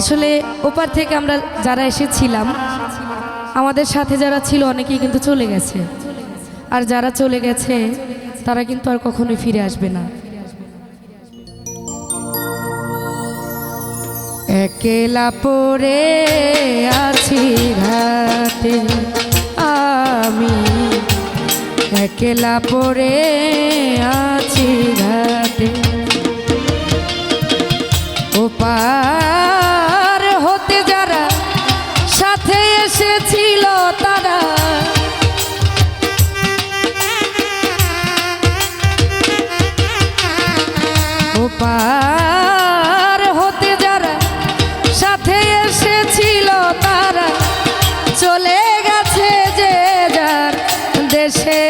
আসলে ওপার থেকে আমরা যারা এসেছিলাম, আমাদের সাথে যারা ছিল অনেকেই কিন্তু চলে গেছে। আর যারা চলে গেছে, তারা কিন্তু আর কখনোই ফিরে আসবে না। একেলা পরে আছি ঘাটে আমি একেলা পরে আছি ঘাটে ওপার তারা। ওপার হতে যারা সাথে তারা চলে যে যার দেশে।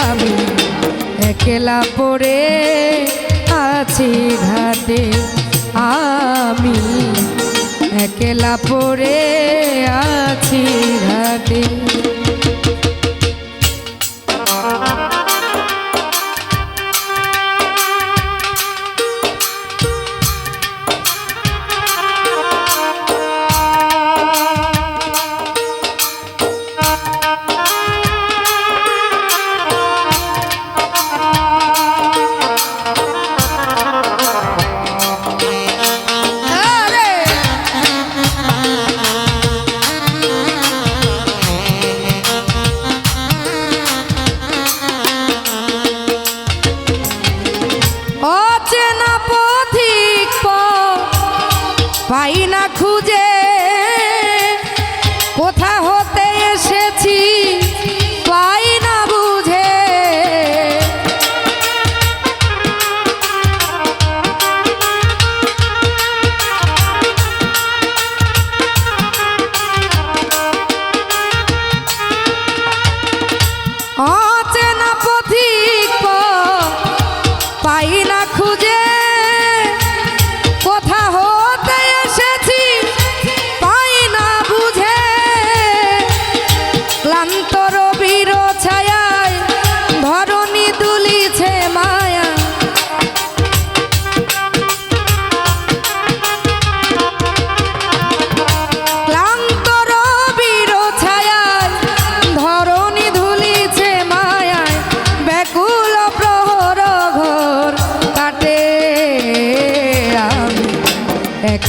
আমি পড়ে আছি ঘাটে, আমি একলা পড়ে আছি ঘাটে।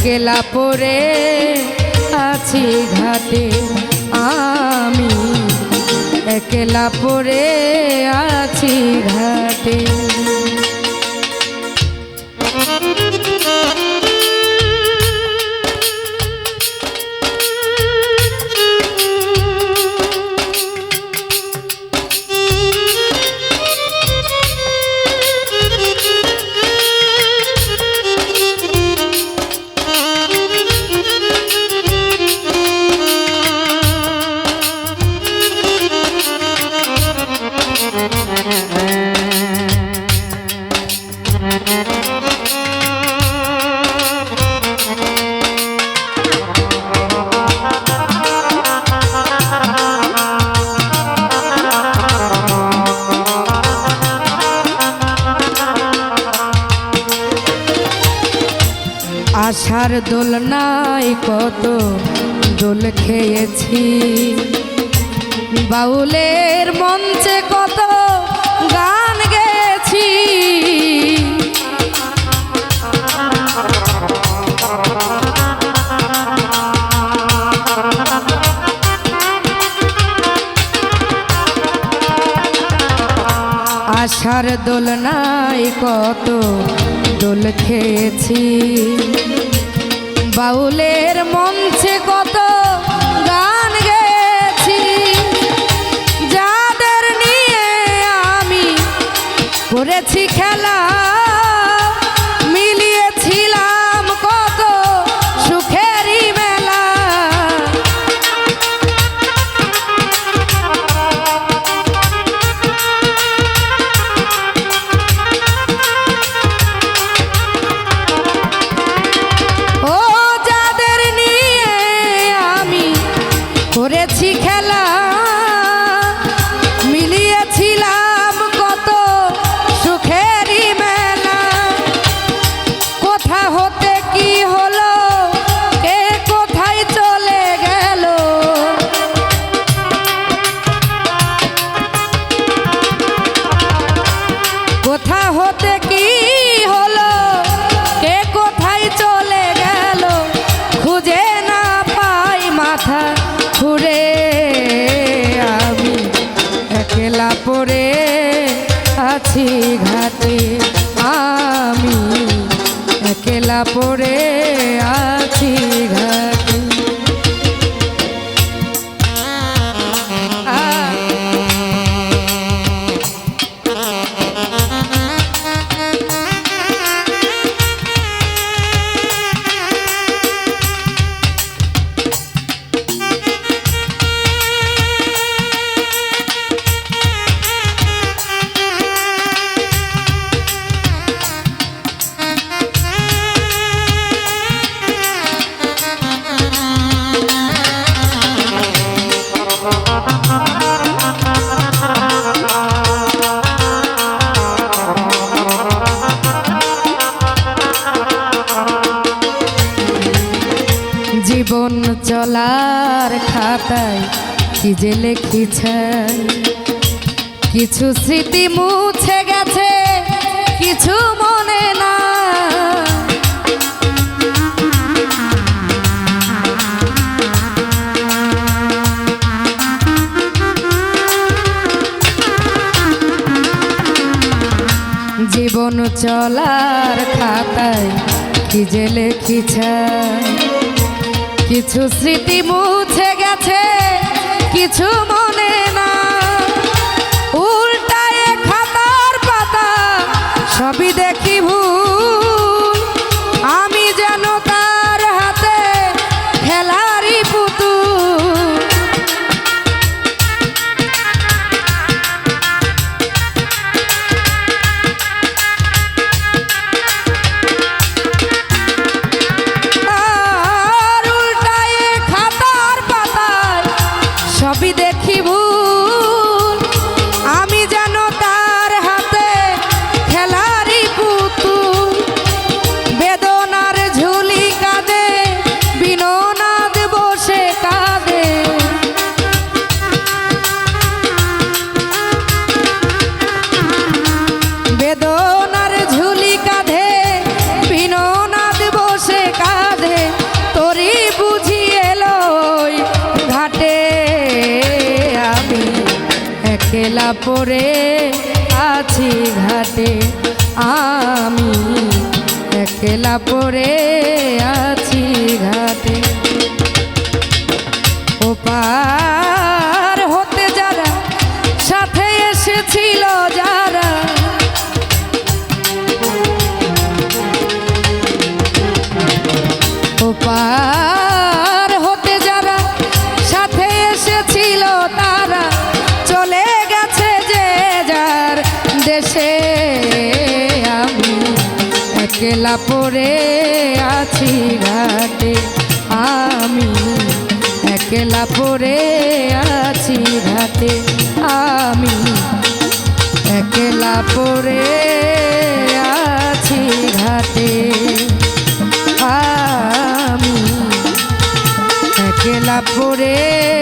একলা পরে আছি ঘাটে আমি। একলা পরে আছি ঘাটে। আশার দোলনায় কত দোল খেয়েছি। বাউলের মঞ্চে কত গান গেছি আশার দোলনায় কত দোল খেয়েছি। বাউলের মঞ্চে কত Hello. পরে কি যে লিখেছেন কিছু স্মৃতি মুছে গেছে, কিছু মনে না জীবন চলার খাতায় কি যে লিখেছেন কিছু স্মৃতি মুছে গেছে কিছু মনে না। উল্টায় খাতার পাতা সবই দেখি ভুল একলা পরে আছি ঘাটে। আমি একলা পরে আছি ঘাটে। ওপার একলা পরে আছি ঘাটে। আমি একলা পরে আছি ঘাটে। আমি একলা পরে আছি ঘাটে। আমি একলা পড়ে